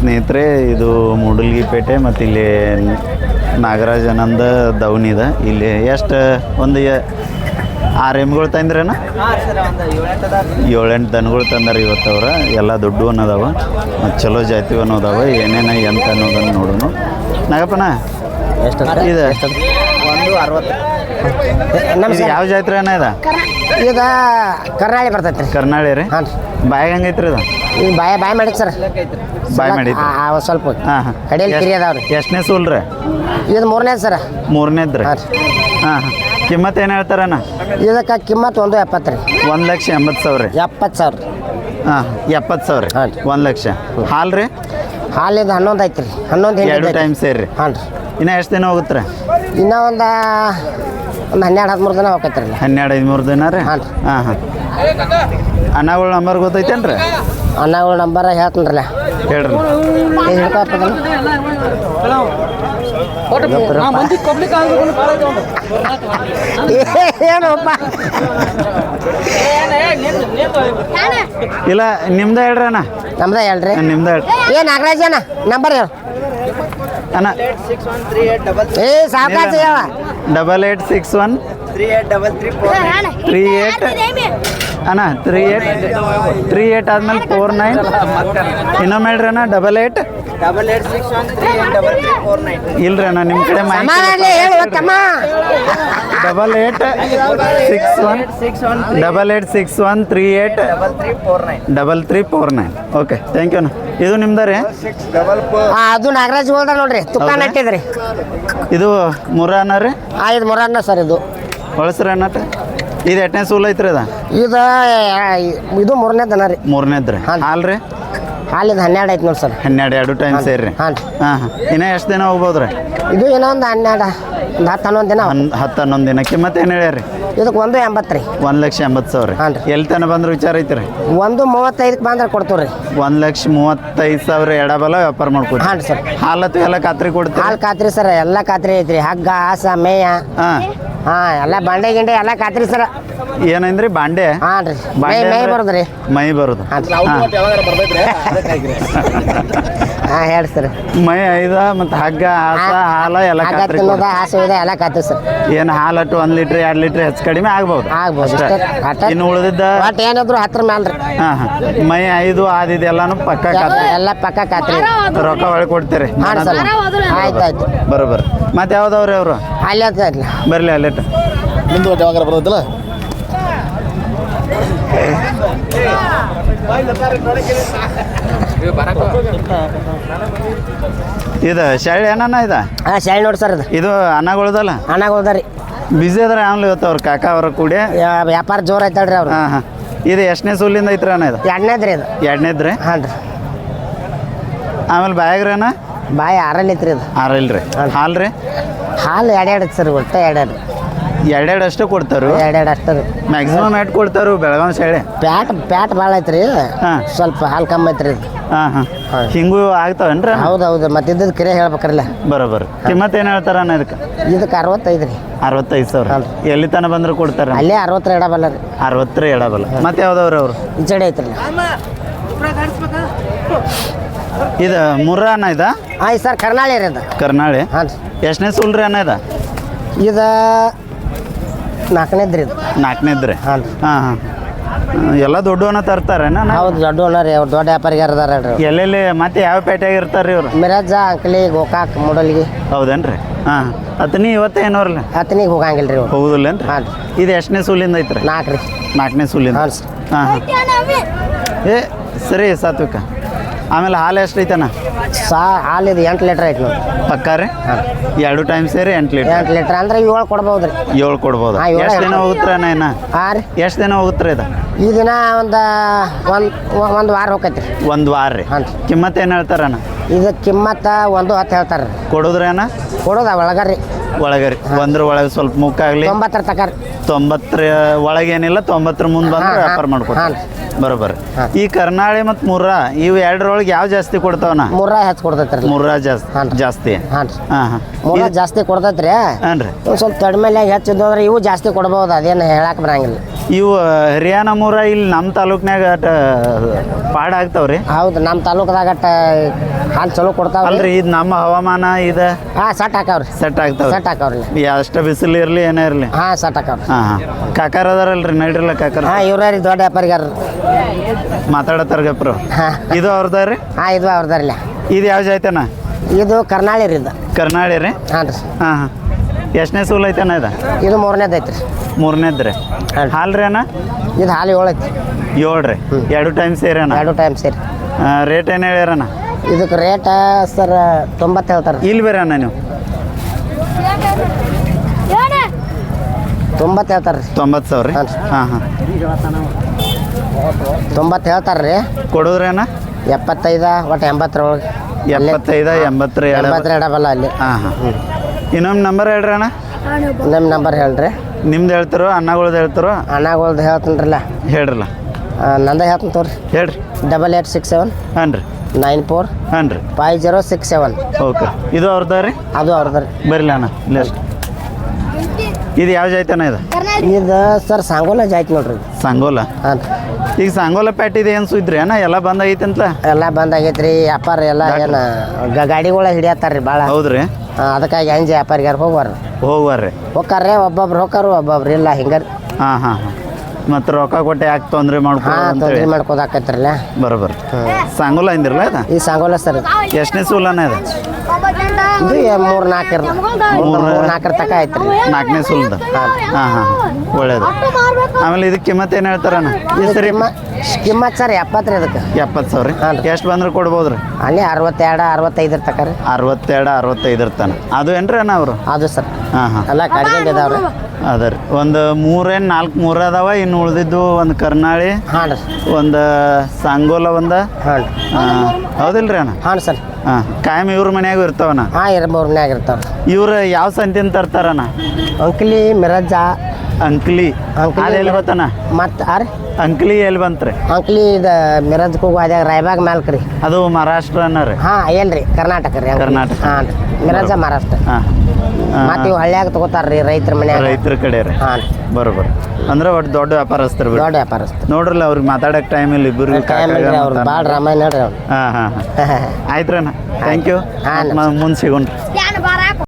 ಸ್ನೇಹಿತರೆ ಇದು ಮೂಡಲ್ಗಿಪೇಟೆ ಮತ್ತು ಇಲ್ಲಿ ನಾಗರಾಜನಂದ ದವನಿದ ಇಲ್ಲಿ ಎಷ್ಟು ಒಂದು ಆರು ಎಮ್ಗಳು ತಂದ್ರೇನ? ಏಳೆಂಟು ದನಗಳು ತಂದಾರ ಇವತ್ತವ್ರ ಎಲ್ಲ ದುಡ್ಡು ಅನ್ನೋದವ ಮತ್ತು ಚಲೋ ಜಾತಿ ಅನ್ನೋದವ ಏನೇನು ಎಂತ ಅನ್ನೋದನ್ನು ನೋಡೋಣ ನಾಗಪ್ಪನ? ಎಷ್ಟು ಇದು? ಒಂದು ಅರವತ್ತು. ಇದು ಯಾವ ಜಾತ್ರೆ ಅಣ್ಣ ಇದ? ಈಗ ಕರ್ನಾಳಿ ಬರ್ತೈತೆ ರೀ ಕರ್ನಾಳಿ ರೀ? ಹಾಂ ಬಾಯಾಗ ಹೆಂಗೈತ್ರಿ ಇದು? ಈ ಬಾಯ ಬಾಯ್ ಮಾಡಿದ್ ಸರ್. ಬಾಯ್ ಮಾಡಿ ಸ್ವಲ್ಪ ಹಾಂ ಹಾಂ. ಕಡೆಯಲ್ಲಿ ಕಿರಿ ಅದಾವ್ರಿ. ಎಷ್ಟನೇ ಸೂಲ್ ರೀ? ಇದು ಮೂರನೇ ಸರ್. ಮೂರನೇ ರೀ? ಹಾಂ ಹಾಂ ಕಿಮ್ಮತ್ತು ಏನು ಹೇಳ್ತಾರಣ್ಣ ಇದಕ್ಕೆ ಕಿಮ್ಮತ್ ಒಂದು ಎಪ್ಪತ್ತು ರೀ. ಒಂದು ಲಕ್ಷ ಎಂಬತ್ತು ಸಾವಿರ ರೀ? ಎಪ್ಪತ್ತು ಸಾವಿರ ಹಾಂ ಎಪ್ಪತ್ತು ಸಾವಿರ ಹಾಂ ರೀ. ಒಂದು ಲಕ್ಷ. ಹಾಲು ರೀ? ಹಾಲಿದು ಹನ್ನೊಂದು ಐತ್ರಿ. ಹನ್ನೊಂದು ಎರಡು ಟೈಮ್ ಸೇರಿ. ಹಾಂ ರೀ. ಇನ್ನೂ ಎಷ್ಟು ದಿನ ಹೋಗುತ್ತೆ ರೀ ಇನ್ನೂ ಒಂದು ಒಂದು ಹನ್ನೆರಡು ಹದಿಮೂರು ದಿನ ಹೋಗೈತೆ ರೀ ಹನ್ನೆರಡು ಹದಿಮೂರು ದಿನ ರೀ? ಹಾಂ ಹಾಂ ಹಾಂ. ಅಣ್ಣಗಳ ನಂಬರ್ ಗೊತ್ತೈತೇನು ರೀ? ಅನ್ನಗಳ ನಂಬರ್ ಹೇಳ್ತೀನಿ ಹೇಳ್ರಿ. ರೀ ಹಿಡ್ಕೊಪ್ಪ ಏನಪ್ಪ? ಇಲ್ಲ ನಿಮ್ದ ಹೇಳ್ರಿ ಅಣ್ಣ. ನಮ್ದ ಹೇಳ್ರಿ. ನಿಮ್ದ ಹೇಳ್ರಿ. ಏ ನಾಗರಾಜ್ ಅಣ್ಣ ನಂಬರ್ ಹೇಳು. ಅಣ್ಣ ಏ ಸಾವಕಾಶ ಹೇಳ double eight six one three eight ಅಣ್ಣ ತ್ರೀ ಏಟ್ ತ್ರೀ ಏಟ್ ಆದ್ಮೇಲೆ ಫೋರ್ ನೈನ್ ಇನ್ನೊಮ್ಮೆ ಹೇಳ್ರಿ ಅಣ್ಣ ಡಬಲ್ ಏಟ್ ಇಲ್ರಿ ಅಣ್ಣ ನಿಮ್ಮ ಕಡೆ ಮಾಹಿತಿ double eight six one double eight six one three eight double three four nine okay thank you ಅಣ್ಣ. ಇದು ನಿಮ್ದ ರೀ ಅದು ನಾಗರಾಜ್ ಹೋಲ್ದ ನೋಡ್ರಿ ತುಪ್ಪ? ನಟ್ಟಿದ್ರಿ. ಇದು ಮುರ ಅನ್ನ ರೀ? ಆ ಇದು ಮುರಾನ ಸರ್ ಇದು. ಬಳಸ್ರಿ ಅನ್ನಟ ಇದು ಎಟ್ಟನೇ ಸೂಲ್ ಐತ್ರಿ ಅದ ಇದು ಇದು ಮೂರನೇ ದನ ರೀ. ಮೂರನೇದು ರೀ. ಹಾಂ. ಹಾಲು ರೀ? ಹಾಲಿದು ಹನ್ನೆರಡು ಐತೆ ನೋಡಿ ಸರ್. ಹನ್ನೆರಡು ಎರಡು ಟೈಮ್ ಸೇರಿ. ಹಾಂ ಹಾಂ. ಇನ್ನೂ ಎಷ್ಟು ದಿನ ಹೋಗ್ಬೋದ್ರಿ ಇದು ಏನೋ ಒಂದು ಹನ್ನೆರಡು ಒಂದು ಹತ್ತು ಹನ್ನೊಂದು ದಿನ ಒಂದು ಹತ್ತು ಹನ್ನೊಂದು ದಿನ ಮತ್ತೆ ಏನು ಹೇಳ್ಯಾರಿ ಇದಕ್ಕೆ ಒಂದು ಎಂಬತ್ತು ರೀ. ಒಂದು ಲಕ್ಷ ಎಂಬತ್ತು ಸಾವಿರ ಹಾಂ ರೀ. ಎಲ್ಲಿ ತನಕ ಬಂದ್ರೆ ವಿಚಾರ ಐತ್ರಿ? ಒಂದು ಮೂವತ್ತೈದಕ್ಕೆ ಬಂದ್ರೆ ಕೊಡ್ತೀವಿ ರೀ ಒಂದು ಲಕ್ಷ ಮೂವತ್ತೈದು ಸಾವಿರ ಎಡಬಲ ವ್ಯಾಪಾರ ಮಾಡ್ಕೊಡ್ರಿ ಹಾಂ ಸರ್. ಹಾಲತ್ತು ಎಲ್ಲ ಖಾತ್ರಿ ಕೊಡ್ತೀವಿ ಹಾಲು ಖಾತ್ರಿ ಸರ್ ಎಲ್ಲ ಖಾತ್ರಿ ಐತ್ರಿ. ಹಗ್ಗ ಹಾಸ ಮೇಯ. ಹಾಂ. ಹಾಂ ಎಲ್ಲ ಬಾಂಡೆ ಗಿಂಡೆ ಎಲ್ಲ ಕಾತ್ರಿ ಸರ್. ಏನಂದ್ರಿ? ಬಾಂಡೆ? ಹಾಂ ರೀ. ಮೈ ಬಾಂಡೆ ಮೈ ಅಂದ್ರೆ- ಬರೋದು ರೀ. ಮೈ ಬರೋದು. ಹಾಂ ಹಾಂ. ಹೇಳಿ ಸರ್. ಮೈ ಐದ ಮತ್ತೆ ಹಗ್ಗ ಹಾಸ ಹಾಲ ಎಲ್ಲ ಹಗ್ಗ ಖಾತ್ರಿ ತಿನ್ನೋದ ಹಾಸು ಇದೆ ಎಲ್ಲ ಕಾತ್ರಿ ಸರ್. ಏನು ಹಾಲಟ್ಟು ಒಂದು ಲೀಟ್ರ್ ಎರಡು ಲೀಟ್ರ್ ಹೆಚ್ಚು ಕಡಿಮೆ ಆಗ್ಬೋದು. ಆಗ್ಬೋದು ಅಷ್ಟೇ. ಇನ್ನು ಉಳಿದಿದ್ದ ಒಟ್ಟು ಏನಿದ್ರು ಹತ್ರ ಮ್ಯಾಲ ರೀ. ಹಾಂ ಹಾಂ. ಮೈ ಐದು ಆದಿದೆಲ್ಲಾನು ಪಕ್ಕ ಖಾತ್ರಿ ಎಲ್ಲ ಪಕ್ಕ ಕಾತ್ರಿ. ರೊಕ್ಕ ಒಳಗೆ ಕೊಡ್ತೀರಿ. ಹಾಂ ಸರ್ ಆಯ್ತು ಆಯ್ತು. ಬರೋಬ್ಬರ ಮತ್ತೆ ಯಾವ್ದವ್ರಿ ಅವರು ಅಲ್ಲಿ ಅಂತ ಇಲ್ಲ. ಬರಲಿ ಅಲ್ಲಿಟ್ಟು ನಿಮ್ದು ಒಟ್ಟು ಯಾವಾಗ ಬರೋದಿಲ್ಲ ಇದು ಶಾಳಿ ಏನನ್ನ ಇದು? ಹಾಂ ಶಾಲೆ ನೋಡಿ ಸರ್ ಇದು. ಇದು ಅನ್ನಗಳ್ದಲ್ಲ ಹೋದ್ರಿ ಬಿಸಿ ಅದ್ರ ಆಮ್ಲಿ ಇವತ್ತು ಅವ್ರ ಕಾಕ ಅವ್ರ ಕೂಡಿ? ವ್ಯಾಪಾರ ಜೋರ್ ಐತಲ್ರಿ ಅವ್ರು. ಹಾಂ ಹಾಂ. ಇದು ಎಷ್ಟನೇ ಸೂಲಿಂದ ಐತ್ರಿ ಅಣ್ಣ ಇದು? ಎಣ್ಣೆದ್ರಿ ಇದು. ಎರಡನೇದ್ರಿ ಹಾಂ ರೀ. ಆಮೇಲೆ ಬಾಯಾಗ್ರಿ ಅಣ್ಣ? ಬಾಯಿ ಆರಲ್ಲಿ ಐತ್ರಿ ಇದು. ಆರಲ್ರಿ. ಹಾಲು ರೀ? ಹಾಲು ಎರಡೆರಡು ಸರ್ ಒಟ್ಟು ಎರಡೆರಡು ಎರಡೆರಡು ಅಷ್ಟು ಕೊಡ್ತಾರು. ಎರಡೆರಡು ಅಷ್ಟೇ ರೀ ಮ್ಯಾಕ್ಸಿಮಮ್ ಎಟ್ ಕೊಡ್ತಾರು ಬೆಳಗಾವಿ ಸೈಡ್ ಪ್ಯಾಟ್ ಪ್ಯಾಟ್ ಭಾಳ ಐತ್ರಿ. ಹಾಂ. ಸ್ವಲ್ಪ ಹಾಲು ಕಮ್ಮಿ ಐತ್ರಿ. ಹಾಂ ಹಾಂ. ಹಿಂಗೂ ಆಗ್ತಾವೇನ್ರಿ? ಹೌದು ಹೌದು ಮತ್ತೆ ಇದ್ದದ್ದು ಕಿರೇ ಹೇಳ್ಬೇಕ್ರಲ್ಲ. ಬರೋಬ್ಬರ ಕಿಮ್ಮತ್ ಏನು ಹೇಳ್ತಾರ ಅಣ್ಣ ಇದಕ್ಕೆ? ಇದಕ್ಕೆ ಅರವತ್ತೈದು ರೀ. ಅರವತ್ತೈದು ಸಾವಿರ. ಎಲ್ಲಿ ತನ ಬಂದ್ರೆ ಕೊಡ್ತಾರೆ? ಅಲ್ಲೇ ಅರವತ್ತರ ಇಡಬಲ್ಲ ರೀ. ಅರವತ್ತರ ಎಡಬಲ್ಲ ಮತ್ತೆ ಯಾವ್ದವ್ರು ಅವರು? ಈ ಚಡಿ ಐತ್ರಿ. ಇದು ಮುರ್ರ ಅನ್ನ ಇದ? ಹಾಂ ಸರ್ ಕರ್ನಾಳಿ ರೀ ಅದು ಕರ್ನಾಳಿ. ಹಾಂ ರೀ. ಎಷ್ಟನೇ ಸುಲ್ರಿ ಅನ್ನ ಇದ? ಇದು ನಾಲ್ಕನೇದು ರೀ ಇದು? ನಾಲ್ಕನೇದ್ರಿ ಹಾಂ ರೀ. ಹಾಂ ಹಾಂ. ಎಲ್ಲ ದೊಡ್ಡವನ್ನ ತರ್ತಾರೇನ ಹೌದು ದೊಡ್ಡ ಓನರ್ ರೀ ಅವ್ರು ದೊಡ್ಡ ವ್ಯಾಪಾರಿಗಾರ ಅದಾರ ಅವ್ರು. ಎಲ್ಲೆಲ್ಲಿ ಮತ್ತೆ ಯಾವ ಪೇಟೆಯಾಗ ಇರ್ತಾರ್ರಿ ಇವ್ರು? ಮಿರಾಜ ಅಂಕಲಿ ಗೋಕಾಕ್ ಮೂಡಲ್ಗಿ. ಹೌದೇನ್ರಿ? ಹಾಂ. ಅತನಿ ಇವತ್ತೇ ಏನೋರ್ಲಿ? ಹತ್ತನಿಗೆ ಹೋಗಂಗಿಲ್ಲ ರೀ ಅವ್ರು ಹೌದಿಲ್ಲೇನ್ರಿ ಹಾಂ ರೀ. ಇದು ಎಷ್ಟನೇ ಸೂಲಿಂದ ಐತ್ರಿ? ನಾಲ್ಕು ರೀ. ನಾಲ್ಕನೇ ಸೂಲಿಂದ? ಹಾಂ ಹಾಂ ಹಾಂ. ಏ ಸರಿ ಸಾತ್ವಿಕ. ಆಮೇಲೆ ಹಾಲು ಎಷ್ಟೈತಣ್ಣ ಸಾ ಹಾಲು ಇದು ಎಂಟು ಲೀಟ್ರ್ ಐತೆ ನೋಡಿ. ಪಕ್ಕ ರೀ? ಎರಡು ಟೈಮ್ ಸೇರಿ ಎಂಟು ಲೀಟ್ರ್. ಎಂಟು ಲೀಟ್ರ್ ಅಂದ್ರೆ ಏಳು ಕೊಡ್ಬೋದು ರೀ. ಏಳು ಕೊಡ್ಬೋದು. ಹಾಂ, ಏಳು ಎಷ್ಟು ದಿನ. ಹೋಗುತ್ತೆ ಅಣ್ಣ ಹಾಂ ರೀ. ಎಷ್ಟು ದಿನ ಹೋಗುತ್ತೆ ಇದು? ಈ ದಿನ ಒಂದು ಒಂದು ಒಂದು ವಾರ ಹೋಗೈತೆ ರೀ ಒಂದು ವಾರ ರೀ. ಹಾಂ. ಕಿಮ್ಮತ್ ಏನು ಹೇಳ್ತಾರಣ್ಣ? ಇದು ಕಿಮ್ಮತ್ತ ಒಂದು ಹತ್ತು ಹೇಳ್ತಾರೆ ಕೊಡೋದ್ರ ಕೊಡೋದ್ರಿ ಅಣ್ಣ ಕೊಡೋದ ಒಳಗರಿ. ಒಳಗರಿ. ಒಳಗೆ ರೀ ಒಂದ್ರ ಒಳಗೆ ಸ್ವಲ್ಪ ಮುಕ್ಕಾಗ್ಲಿ ತೊಂಬತ್ತರ ತಕ ರೀ ತೊಂಬತ್ತರ ಒಳಗೇನಿಲ್ಲ ತೊಂಬತ್ತರ ಮುಂದೆ ಬಂದ್ರೆ ವ್ಯಾಪಾರ ಮಾಡ್ಕೊಡ್ತಾರೆ ಬರೋಬರ್. ಬರೋಬ್ಬರ ಈ ಕರ್ನಾಳಿ ಮತ್ತು ಮುರ್ರಾ ಇವು ಎರಡರೊಳಗೆ ಯಾವ ಜಾಸ್ತಿ ಕೊಡ್ತಾವನ? ಮೂರ ಹೆಚ್ಚು ಕೊಡ್ತೈತೆ ರೀ ಮುರ್ರಾ ಜಾಸ್ತಿ. ಜಾಸ್ತಿ ಹಾಂ ರೀ ಹಾಂ. ಹಾಂ ಮೂರ ಜಾಸ್ತಿ ಕೊಡ್ತೈತೆ ರೀ ಹಾಂ ರೀ ಒಂದು ಸ್ವಲ್ಪ ತಡ್ಮೇಲೆ ಹೆಚ್ಚಿದ್ದು ಅಂದ್ರೆ ಇವು ಜಾಸ್ತಿ ಕೊಡ್ಬೋದು ಅದೇನು ಹೇಳಕ್ಕೆ ಬರಂಗಿಲ್ಲ. ಇವು ಹರಿಯಾಣ ಮೂರ ಇಲ್ಲಿ ನಮ್ಮ ತಾಲೂಕ್ನಾಗ ಅಟ ಪಾಡ ಆಗ್ತಾವ್ರಿ. ಹೌದು ನಮ್ಮ ತಾಲೂಕದಾಗ ಹಾಲು ಚಲೋ ಕೊಡ್ತಾವ್ರಿ. ಅಲ್ರಿ ಇದು ನಮ್ಮ ಹವಾಮಾನ ಇದು? ಹಾಂ ಸಟ್ ಹಾಕಾವ್ರಿ. ಸೆಟ್ ಆಗ್ತಾವ ಸೆಟ್ ಹಾಕವ್ರಿ. ಅಷ್ಟ ಬಿಸಿಲು ಇರಲಿ ಏನೇ ಇರಲಿ. ಹಾಂ ಸಟ್ ಹಾಕಾವ್ರಿ. ಹಾಂ ಹಾಂ. ಕಾಕಾರ ಅದಾರಲ್ರಿ ನಡ್ರಲ್ಲ ಕಾಕಾರ. ಹಾಂ ಇವ್ರ ರೀ ದೊಡ್ಡ ವ್ಯಾಪಾರಿಗಾರ? ಮಾತಾಡತ್ತಾರ ಗಪ್ರು ಹಾಂ. ಇದು ಅವ್ರದ ರೀ? ಹಾಂ ಇದು ಅವ್ರದಾರಿಲ್ಲ ಇದು ಯಾವ ಜಾಯ್ತನ ಇದು ಕರ್ನಾಳಿ ರೀ ಇದು. ಕರ್ನಾಳಿ ರೀ? ಹಾಂ ರೀ ಹಾಂ ಹಾಂ. ಎಷ್ಟನೇ ಸೂಲ್ ಐತೆ ಅಣ್ಣ ಇದು? ಇದು ಮೂರನೇದು ಐತ್ರಿ. ಮೂರನೇದು ರೀ. ಹಾಲು ರೀ ಅಣ್ಣ? ಇದು ಹಾಲು ಏಳು ಐತಿ ಏಳು ರೀ. ಎರಡು ಟೈಮ್ ಸೇರಿ ಅಣ್ಣ? ಎರಡು ಟೈಮ್ ಸೇರಿ. ರೇಟ್ ಏನು ಹೇಳ್ಯಾರಣ್ಣ ಇದಕ್ಕೆ ರೇಟ ಸರ್ ತೊಂಬತ್ತು ಹೇಳ್ತಾರೆ ಇಲ್ಲಿ ಬೇರೆ ಅಣ್ಣ ನೀವು? ತೊಂಬತ್ತು ಹೇಳ್ತಾರೆ ರೀ. ತೊಂಬತ್ತು ಸಾವಿರ ರೀ? ಹಾಂ. ಹಾಂ ಹಾಂ. ತೊಂಬತ್ತು ಹೇಳ್ತಾರೆ ರೀ. ಕೊಡೋದ್ರಿ ಅಣ್ಣ? ಎಪ್ಪತ್ತೈದು ಒಟ್ಟು ಎಂಬತ್ತರೊಳಗೆ. ಎಪ್ಪತ್ತೈದು ಎಂಬತ್ತರ ಎಂಬತ್ತರ ಎಡಬಲ್ಲ ಅಲ್ಲಿ. ಹಾಂ ಹಾಂ. ಇನ್ನೊಮ್ಮೆ ನಂಬರ್ ಹೇಳ್ರಿ ಅಣ್ಣ? ನಿಮ್ಮ ನಂಬರ್ ಹೇಳ್ರಿ. ನಿಮ್ದು ಹೇಳ್ತಾರೋ ಅಣ್ಣಗಳ್ದು ಹೇಳ್ತಾರೋ? ಅಣ್ಣಗಳ್ದು ಹೇಳ್ತೀನಿ ಹೇಳ್ರಲ್ಲ. ನಂದ ಹೇಳ್ತೀನಿ ತೋರಿ. ಹೇಳ್ರಿ. ಡಬಲ್ ಏಟ್ ಸಿಕ್ಸ್ ಸೆವೆನ್ ಹಾಂ ರೀ ನೈನ್ ಫೋರ್ ಹಾಂ ರೀ five zero six seven okay ಇದು ಅವ್ರದ್ದು ರೀ? ಅದು ಅವ್ರದ್ದು ರೀ. ಬರಲಿ ಅಣ್ಣ ಲಿಸ್ಟ್ ಇದು ಯಾವ ಜಾಯ್ತನ ಇದು? ಇದು ಸರ್ ಸಾಂಗೋಲ ಜಾಯ್ತು ನೋಡ್ರಿ. ಸಾಂಗೋಲ? ಹಾಂ. ಈಗ ಸಂಗೋಲ ಪ್ಯಾಟ್ ಇದೆ ಏನು ಸುದ್ರಿ ಅಣ್ಣ ಎಲ್ಲ ಬಂದಾಗೈತೆ ಅಂತ ಎಲ್ಲ ಬಂದ್ ಆಗೈತ್ರಿ ವ್ಯಾಪಾರ ಎಲ್ಲ ಏನ ಗಾಡಿಗಳ ಹಿಡಿಯತ್ತಾರ ರೀ ಭಾಳ ಹೌದ್ರಿ ಅದಕ್ಕಾಗಿ ಅಂಜಿ ವ್ಯಾಪಾರಿಗಾರ ಹೋಗ್ಬಾರ್ರಿ ಹೋಗ್ವಾರ್ರಿ. ಹೋಗಾರ್ರಿ ಒಬ್ಬೊಬ್ರು ಹೋಗಾರು ಒಬ್ಬೊಬ್ರು ಇಲ್ಲ ಹಿಂಗಾರಿ ಹಾಂ ಹಾಂ ಹಾಂ. ಮತ್ತು ರೊಕ್ಕ ಕೊಟ್ಟೆ ಯಾಕೆ ತೊಂದರೆ ಹಾಂ ಅಂತೇಳಿ? ತೊಂದ್ರೆ ಮಾಡ್ಕೋದಾಕೈತ್ರಲ್ಲ ಬರೋಬರ್ ಸಂಗೋಲ ಅಂದಿರಲ್ಲ ಇದು? ಈ ಸಾಂಗೋಲ ಸರ್. ಎಷ್ಟನೇ ಸೂಲನ ಇದು? ಇದು ಮೂರು ನಾಲ್ಕರ ಮೂರ್ ನಾಲ್ಕರ ತಕ ರೀ ನಾಲ್ಕನೇ ಸುಲ್ದ. ಹಾಂ ಹಾಂ ಒಳ್ಳೇದು. ಆಮೇಲೆ ಇದಕ್ಕೆ ಕಿಮ್ಮತ್ ಏನು ಹೇಳ್ತಾರಣ್ಣ? ಸರಿ ಕಿಮ್ಮ- ಕಿಮ್ಮತ್ ಸರ್ ಎಪ್ಪತ್ತು ರೀ ಅದಕ್ಕೆ. ಎಪ್ಪತ್ತು ಸಾವಿರ ಹಾಂ. ಎಷ್ಟು ಬಂದ್ರೆ ಕೊಡ್ಬೋದು ರೀ ಅಲ್ಲಿ ಅರವತ್ತೆರಡು ಅರವತ್ತೈದರ ತಕ ರೀ. ಅರವತ್ತೆರಡು ಅರವತ್ತೈದರ ತನ ಅದು ಏನ್ರಿ ಅಣ್ಣ ಅವರು? ಅದು ಸರ್. ಹಾಂ ಹಾಂ. ಎಲ್ಲ ಕಡಿಮೆ ಇದಾವ್ರಿ. ಅದ ರೀ. ಒಂದು ಮೂರೇನು ನಾಲ್ಕು ಮೂರು ಅದಾವ ಇನ್ನು ಉಳಿದಿದ್ದು ಒಂದು ಕರ್ನಾಳಿ ಹಾಂ ಒಂದು ಸಾಂಗೋಲ ಒಂದು. ಹಾಂ ಹೌದಿಲ್ರಿ ಅಣ್ಣ? ಹಾಂ ಸರ್. ಹಾಂ ಕಾಯಂ ಇವ್ರ ಮನ್ಯಾಗ ಇರ್ತಾವಣ್ಣ? ಹಾಂ ಇರ ಮೂರನ್ಯಾಗ ಇರ್ತಾವ ಇವ್ರು ಯಾವ ಸಂತಿನ ತರ್ತಾರಣ್ಣ? ಅಂಕಲಿ ಮಿರಜ್ಜ ಅಂಕ್ಲಿ. ಅಂಕ್ಲಿ ಅದು ಎಲ್ಲಿ ಹೋತನ ಮತ್ತು ಆ ರೀ ಅಂಕ್ಲಿ ಎಲ್ಲಿ ಬಂತ್ರಿ? ಅಂಕ್ಲಿ ಇದು ಮಿರಜ್ ಹೋಗು ಅದ್ಯಾಗ ರಾಯಬಾಗ್ ಮ್ಯಾಲ್ಕ್ ರೀ ಅದು ಮಹಾರಾಷ್ಟ್ರ ರೀ. ಹಾಂ ಎಲ್ರಿ? ಕರ್ನಾಟಕ ರೀ ಅಂಕ್ಲಿ. ಕರ್ನಾಟಕ. ಹಾಂ ರೀ. ಮಿರಜ್ಜ ಮಹಾರಾಷ್ಟ್ರ. ಹಾಂ ಮತ್ತು ಇವು ಹಳ್ಳ್ಯಾಗ ತಗೋತಾರ ರೀ ರೈತರ ಮನೆ ರೈತರ ಕಡೆ ರೀ. ಹಾಂ ರೀ. ಬರೋಬ್ಬರ. ಅಂದ್ರೆ ಒಟ್ಟು ದೊಡ್ಡ ವ್ಯಾಪಾರಸ್ಥರು ಬಿಡಿ ದೊಡ್ಡ ವ್ಯಾಪಾರಸ್ಥ ನೋಡ್ರಲ್ಲ ಅವ್ರಿಗೆ ಮಾತಾಡಕ್ ಟೈಮ್ ಇಲ್ಲ ಇಬ್ಬರು ಟೈಮ್ ಇಲ್ರಿ ಅವ್ರು ಭಾಳ ರಾಮಾಯಣ ನೋಡ್ರಿ ಅವ್ರು ಹಾಂ ಹಾಂ ಹಾಂ. ಆಯ್ತು ರೀ ಅಣ್ಣ. ಥ್ಯಾಂಕ್ ಯು ಹಾಂ. ಮುಂದೆ ಸಿಗೋಣ್ರಿ.